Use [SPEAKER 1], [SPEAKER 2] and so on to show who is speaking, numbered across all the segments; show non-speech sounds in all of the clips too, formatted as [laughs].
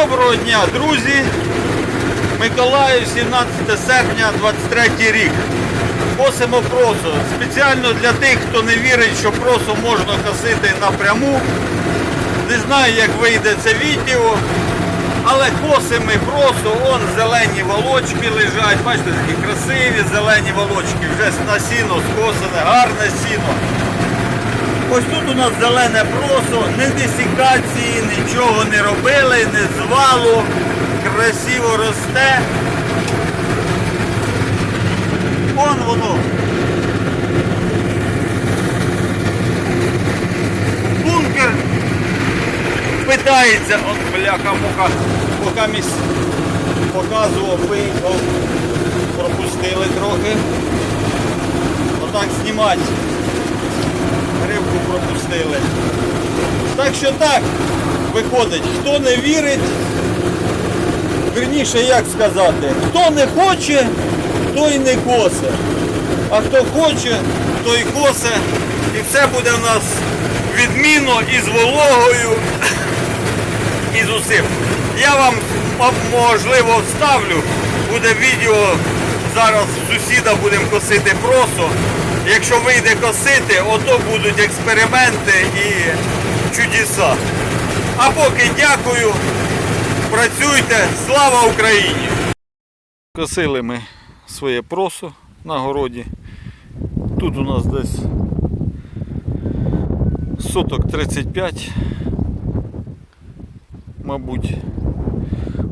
[SPEAKER 1] Доброго дня, друзі! Миколаїв, 17 серпня, 23 рік. Косимо просо. Спеціально для тих, хто не вірить, що просо можна косити напряму. Не знаю, як вийде це відео. Але косимо просо, вон зелені волочки лежать. Бачите, такі красиві зелені волочки. Вже на сіно скосане, гарне сіно. Ось тут у нас зелене просо, не десікації, нічого не робили, не звало, красиво росте. Вон воно. Бункер питається, от бляха-муха, поки місь показував, виїхав, пропустили трохи. Отак знімати рибку пропустили. Так що так виходить, хто не вірить, вірніше як сказати, хто не хоче, той не косе. А хто хоче, той косе. І все буде в нас відмінно і з вологою, і з усім. Я вам можливо вставлю, буде відео. Зараз в сусіда будемо косити просо. Якщо вийде косити, ото будуть експерименти і чудеса. А поки дякую, працюйте, слава Україні! Косили ми своє просо на городі. Тут у нас десь соток 35, мабуть.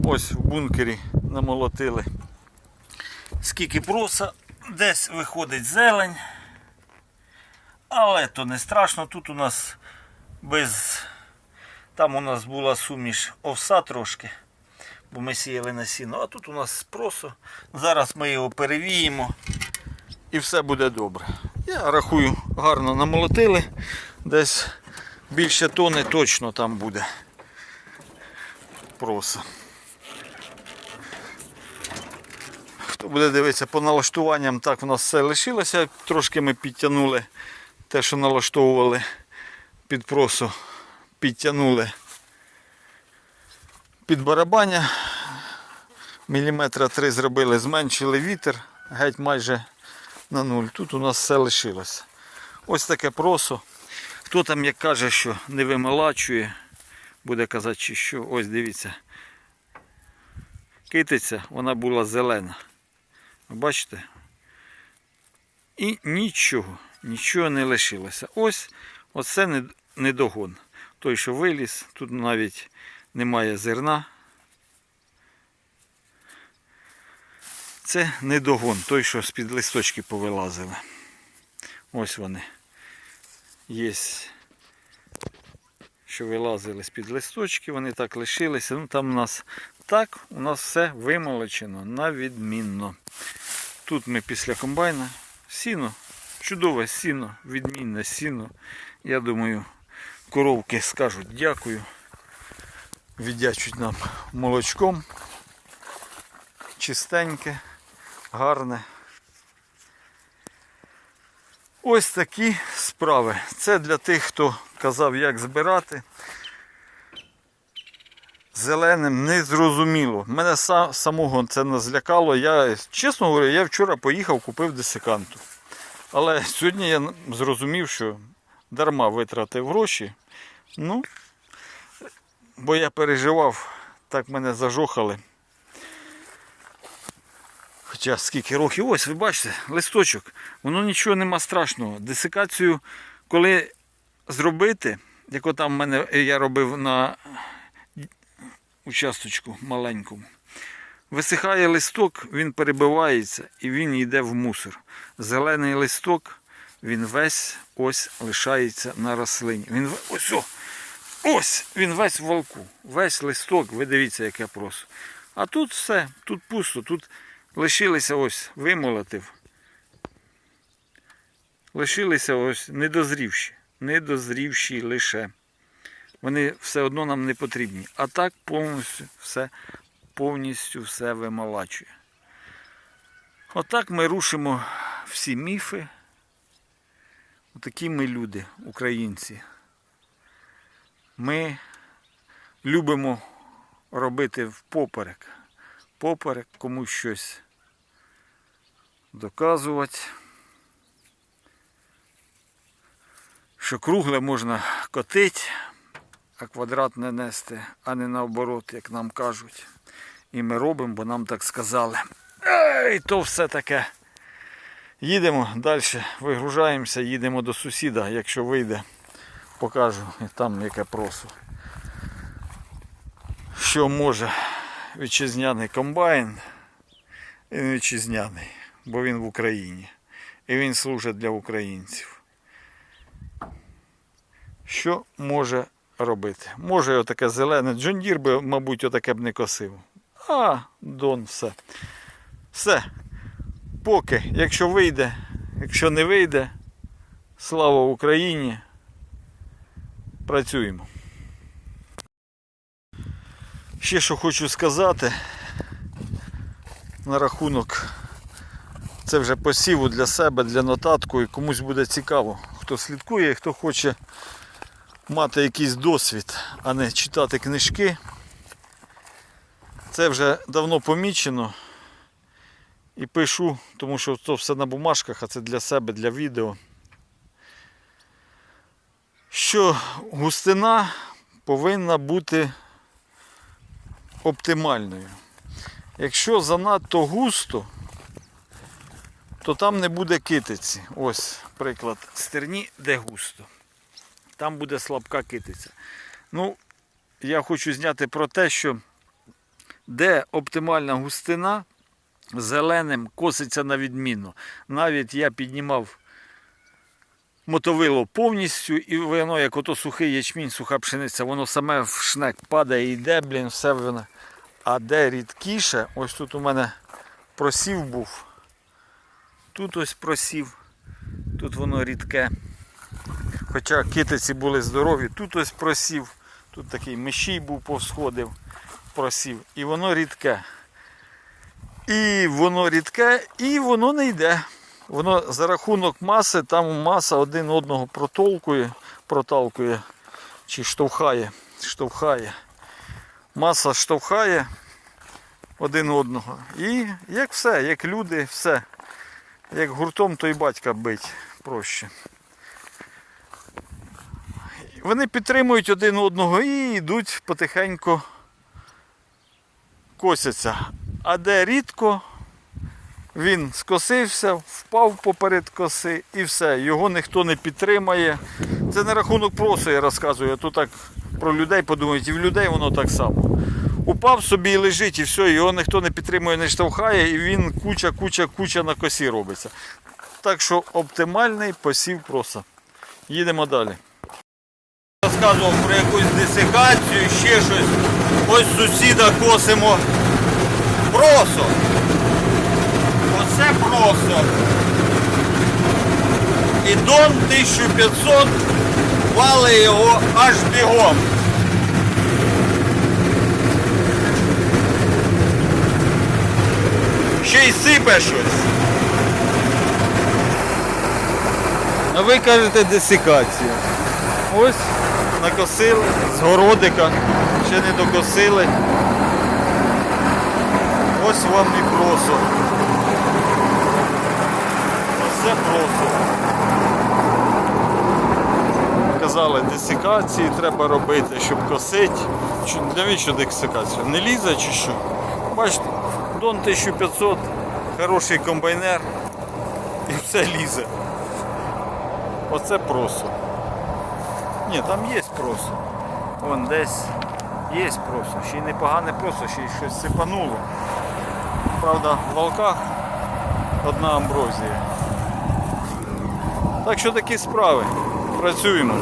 [SPEAKER 1] Ось в бункері намолотили. Скільки проса, десь виходить зелень. Але то не страшно. Тут у нас без. Там у нас була суміш овса трошки, бо ми сіяли на сіно, а тут у нас просо. Зараз ми його перевіємо і все буде добре. Я рахую, гарно намолотили. Десь більше тони точно там буде проса. Буде дивитися по налаштуванням, так в нас все лишилося. Трошки ми підтягнули те, що налаштовували під просу, підтягнули під барабання. Міліметра три зробили, зменшили вітер, геть майже на нуль. Тут у нас все лишилося. Ось таке просо. Хто там як каже, що не вимолачує, буде казати, чи що. Ось дивіться. Китиця, вона була зелена. Бачите? І нічого, нічого не лишилося. Ось оце недогон. Той, що виліз, тут навіть немає зерна. Це недогон, той, що з-під листочки повилазили. Ось вони. Є, що вилазили з-під листочки, вони так лишилися. Ну там у нас так, у нас все вимолочено на відмінно. Тут ми після комбайна сіно, чудове сіно, відмінне сіно. Я думаю, коровки скажуть дякую. Віддячуть нам молочком. Чистеньке, гарне. Ось такі справи. Це для тих, хто казав, як збирати. Зеленим не зрозуміло. Мене самого це не злякало. Я, чесно говорю, я вчора поїхав, купив десиканту. Але [laughs] сьогодні я зрозумів, що дарма витратив гроші. Ну, бо я переживав, так мене зажохали. Хоча скільки років, ось ви бачите, листочок, воно нічого нема страшного. Десикацію, коли зробити, як отам в мене я робив на участочку маленькому. Висихає листок, він перебивається і він йде в мусор. Зелений листок, він весь ось лишається на рослині. Він ось, о, ось він весь в волку. Весь листок, ви дивіться, яке просто. А тут все, тут пусто, тут лишилися ось, вимолотив. Лишилися ось недозрівші. Недозрівші лише. Вони все одно нам не потрібні. А так повністю все, повністю все вимолачує. Отак ми рушимо всі міфи. Отакі ми люди, українці. Ми любимо робити впоперек. Поперек комусь щось доказувати. Що кругле можна котити, а квадрат не нести, а не наоборот, як нам кажуть. І ми робимо, бо нам так сказали. Ей, то все таке. Їдемо далі, вигружаємося, їдемо до сусіда, якщо вийде, покажу і там яке просо. Що може вітчизняний комбайн, він вітчизняний, бо він в Україні. І він служить для українців. Що може робити? Може отаке зелене. Джондір би, мабуть, отаке б не косив. А, Дон, все. Все. Поки, якщо вийде, якщо не вийде, слава Україні. Працюємо. Ще що хочу сказати на рахунок. Це вже посіву для себе, для нотатку і комусь буде цікаво, хто слідкує, хто хоче мати якийсь досвід, а не читати книжки. Це вже давно помічено. І пишу, тому що це все на бумажках, а це для себе, для відео. Що густина повинна бути оптимальною. Якщо занадто густо, то там не буде китиці. Ось приклад стерні, де густо. Там буде слабка китиця. Ну, я хочу зняти про те, що де оптимальна густина, зеленим коситься на відмінно. Навіть я піднімав мотовило повністю, і воно, як ото сухий ячмінь, суха пшениця, воно саме в шнек падає і йде, блін, все воно. А де рідкіше, ось тут у мене просів був. Тут ось просів, тут воно рідке. Хоча китиці були здорові, тут ось просів, тут такий мещій був повсходив, просів. І воно рідке. І воно рідке, і воно не йде. Воно за рахунок маси, там маса один одного протолкує, проталкує чи штовхає. штовхає. Маса штовхає один одного. І як все, як люди, все. Як гуртом, то й батька бить проще. Вони підтримують один одного і йдуть потихеньку косяться. А де рідко, він скосився, впав поперед коси і все. Його ніхто не підтримає. Це не рахунок просу, я розказую, а то так про людей подумають, і в людей воно так само. Упав собі і лежить, і все, його ніхто не підтримує, не штовхає, і він куча, куча, куча на косі робиться. Так що оптимальний посів проса. Їдемо далі. Розказував про якусь десикацію, ще щось. Ось сусіда косимо просо. Оце просо. І дон 1500 вали його аж бігом. Ще й сипе щось. А ви кажете десикація. Ось накосили з городика, ще не докосили. Ось вам і просо. Оце просо. Казали, десикації треба робити, щоб косити. Навіщо десикація? Не лізе чи що? Бачите, Дон 1500, хороший комбайнер і все лізе. Оце просо. Ні, там є просо. Вон десь є просо. Ще й непогане просо, ще й щось сипануло. Правда, в волках одна амброзія. Так що такі справи. Працюємо.